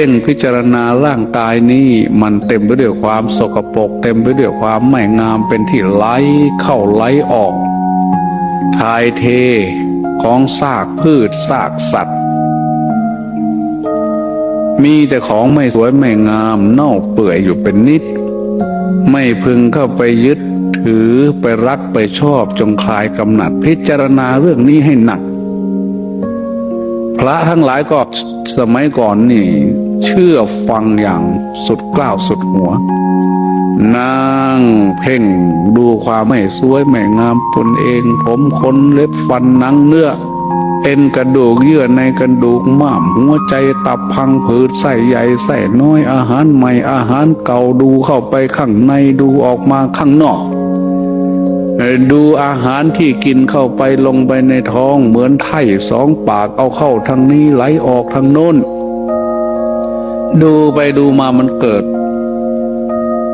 พ่งพิจารณาร่างกายนี้มันเต็มไปด้วยความสกปรกเต็มไปด้วยความไม่งามเป็นที่ไหลเข้าไหลออกทายเทของซากพืชซากสัตว์ มีแต่ของไม่สวยไม่งามเน่าเปื่อยอยู่เป็นนิด ไม่พึงเข้าไปยึดถือไปรักไปชอบจงคลายกำหนัดพิจารณาเรื่องนี้ให้หนัก พระทั้งหลายก็สมัยก่อนนี่ เชื่อฟังอย่างสุดกล้าวสุดหัว นั่งเพ่งดูความไม่สวยไม่งามตนเอง ผมขนเล็บฟันหนังเนื้อเอ็นกระดูกเยื่อในกระดูกม้ามหัวใจตับพังผืดไส้ใหญ่ไส้น้อยอาหารใหม่อาหารเก่าดูเข้าไปข้างในดูออกมาข้างนอกดูอาหารที่กินเข้าไปลงไปในท้องเหมือนไถ่สองปากเอาเข้าทางนี้ไหลออกทางโน้น ดูไปดูมามันเกิด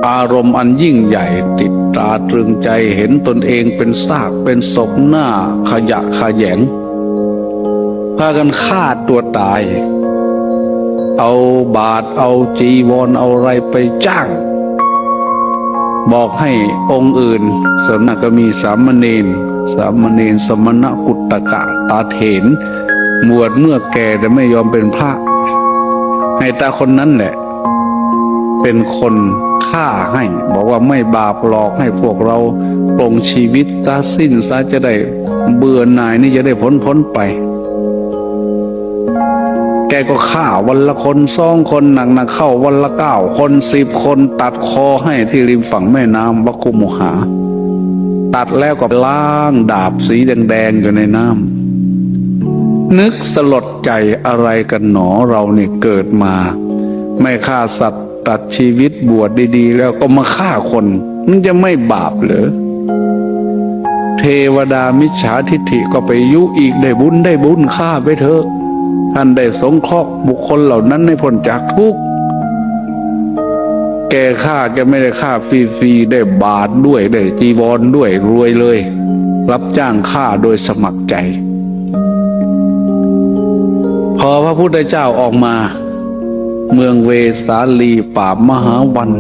อารมณ์อันยิ่งใหญ่ติดตาตรึงใจเห็นตนเองเป็นซากเป็นศพหน้าขยะขยงพากันฆ่าตัวตาย เอาบาทเอาจีวรเอาอะไรไปจ้าง บอกให้องค์อื่นสนมากก็มีสามเณรสามเณรสมณกุตตกะตาเถนบวชเมื่อแก่แต่ไม่ยอมเป็นพระ ให้ตาคนนั้นแหละ เป็นคนฆ่าให้ บอกว่าไม่บาปหลอกให้พวกเราปลงชีวิตซะสิ้นซะจะได้เบื่อหน่ายนี่จะได้พ้นพ้นไป แกก็ฆ่าวันละคนสองคนหนักหนักเข้าวันละเก้าคนสิบคนตัดคอให้ที่ริมฝั่งแม่น้ำวักกุมุหา ตัดแล้วก็ล้างดาบสีแดงๆอยู่ในน้ำ นึกสลดใจอะไรกันหนอเราเนี่ยเกิดมา ไม่ฆ่าสัตว์ตัดชีวิตบวชดีๆ แล้วก็มาฆ่าคนมันจะไม่บาปเหรอเทวดามิจฉาทิฐิก็ไปยุอีกได้บุญได้บุญฆ่าไปเถอะท่านได้สงเคราะห์บุคคลเหล่านั้นให้พ้นจากทุกข์แกฆ่าแกไม่ได้ฆ่าฟรีๆได้บาทด้วยได้จีวรด้วยรวยเลย รับจ้างฆ่าโดยสมัครใจ พอพระพุทธเจ้าออกมา เมืองเวสาลีป่ามหาวัน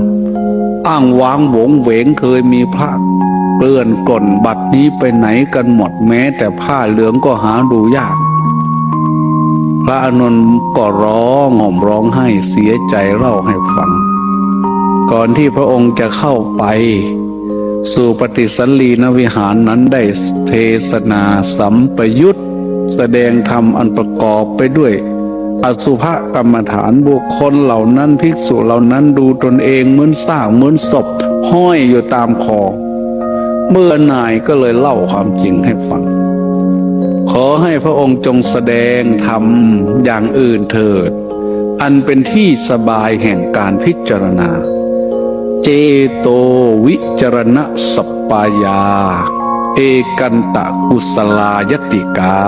อ้างว้างโหวงเหวงเคยมีพระเปื้อนกล่นบัดนี้ไปไหนกันหมดแม้ แต่ผ้าเหลืองก็หาดูยาก พระอนนท์ก็ร้องห่มร้องไห้เสียใจเล่าให้ฟัง ก่อนที่พระองค์จะเข้าไปสู่ปฏิสันลีนวิหารนั้นได้เทศนาสัมปยุต แสดงธรรมอันประกอบไปด้วย อสุภกรรมฐานบุคคลเหล่านั้นภิกษุเหล่านั้นดูตนเองเหมือนสร้างเหมือนศพห้อยอยู่ตามคอเมื่อนายก็เลยเล่าความจริงให้ฟัง ขอให้พระองค์จงแสดงธรรมอย่างอื่นเถิด อันเป็นที่สบายแห่งการพิจารณา เจโตวิจารณสปปายา เอกันตะกุสลายติกา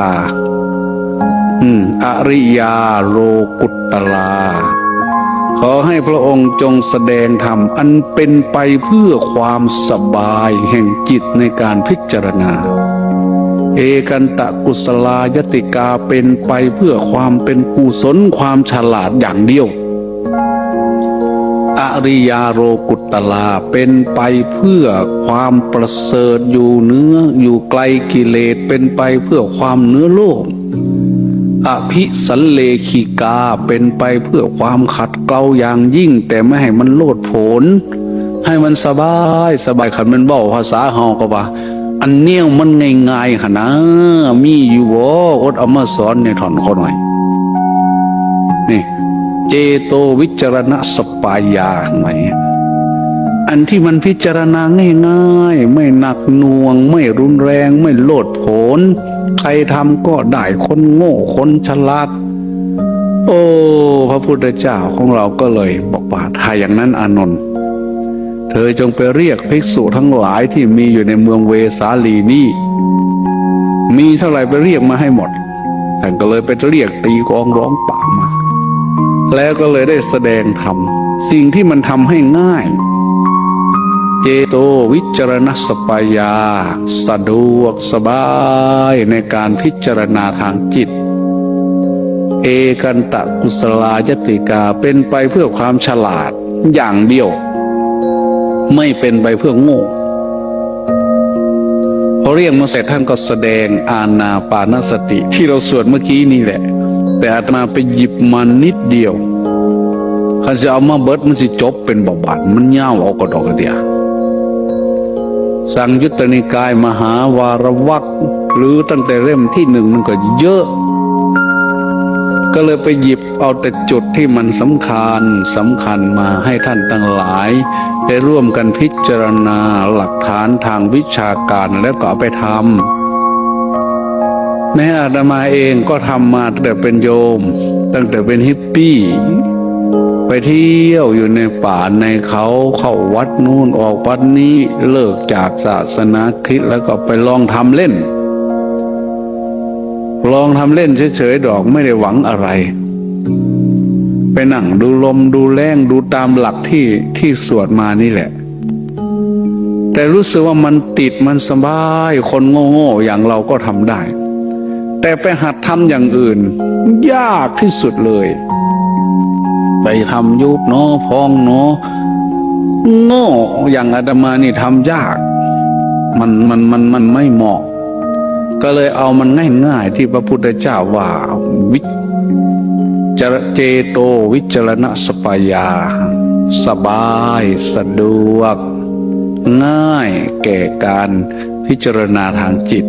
อืม อริยาโลกุตตลา ขอให้พระองค์จงแสดงธรรมอันเป็นไปเพื่อความสบายแห่งจิตในการพิจารณา เอกันตะกุศลายติกาเป็นไปเพื่อความเป็นกุศลความฉลาดอย่างเดียว อริยาโรกุ ตลาเป็นไปเพื่อความประเสริฐอยู่เนื้ออยู่ไกลกิเลสเป็นไปเพื่อความเนื้อโลก อภิสันเลขีกาเป็นไปเพื่อความขัดเกลาอย่างยิ่ง แต่ไม่ให้มันโลดโผนให้มันสบายสบายขันมันเบ้าภาษาเฮาก็ว่า อันเนี้ยมันง่ายๆหะนะมีอยู่บ่อดเอามาสอนในถอนเขาหน่อยนี่เจโตวิจารณสปายาไหม อันที่มันพิจารณาง่ายๆ ไม่หนักหน่วง ไม่รุนแรง ไม่โลดโผนใครทำก็ได้คนโง่คนฉลาด โอ้ พระพุทธเจ้าของเราก็เลยบอกว่าถ้าอย่างนั้นอานนท์เธอจงไปเรียกภิกษุทั้งหลายที่มีอยู่ในเมืองเวสาลีนี่มีเท่าไหร่ไปเรียกมาให้หมดท่านก็เลยไปเรียกตีกองร้องป่ามา แล้วก็เลยได้แสดงธรรมสิ่งที่มันทำให้ง่าย เจโตวิจารณสปายา สะดวกสบายในการพิจารณาทางจิต เอกันตะกุศลายติกาเป็นไปเพื่อความฉลาดอย่างเดียว ไม่เป็นไปเพื่อโง่พอเรียกมาเสร็จท่านก็แสดงอาณาปานสติ ที่เราสวดเมื่อกี้นี่แหละ แต่อาตมาไปหยิบมานิดเดียวคันจะเอามาเบิดมันสิจบเป็นบาบาดมันเง่าเอากระดอกกระเดีย สังยุตตนิกายมหาวารวักหรือตั้งแต่เล่มที่หนึ่งมันก็เยอะ ก็เลยไปหยิบเอาแต่จุดที่มันสำคัญสำคัญมาให้ท่านทั้งหลาย ได้ร่วมกันพิจารณาหลักฐานทางวิชาการแล้วก็เอาไปทำแม้อาตมาเองก็ทำมาตั้งแต่เป็นโยม ตั้งแต่เป็นฮิปปี้ ไปเที่ยวอยู่ในป่าในเขาเข้าวัดนู่นออกวัดนี้เลิกจากศาสนาคริสต์แล้วก็ไปลองทำเล่น ลองทำเล่นเฉยๆดอกไม่ได้หวังอะไร ไปนั่งดูลมดูแรงดูตามหลักที่ที่สวดมานี่แหละ แต่รู้สึกว่ามันติดมันสบายคนโง่ๆอย่างเราก็ทำได้ แต่ไปหัดทำอย่างอื่น ยากที่สุดเลย ไปทำยุบเนาะพองเนาะโง่อย่างอาตมานี่ทำยาก มันมันมันมันไม่เหมาะ ก็เลยเอามันง่ายๆที่พระพุทธเจ้าว่าวิจรเจโตวิจารณสปายา สบายสะดวก ง่ายแก่การพิจารณาทางจิต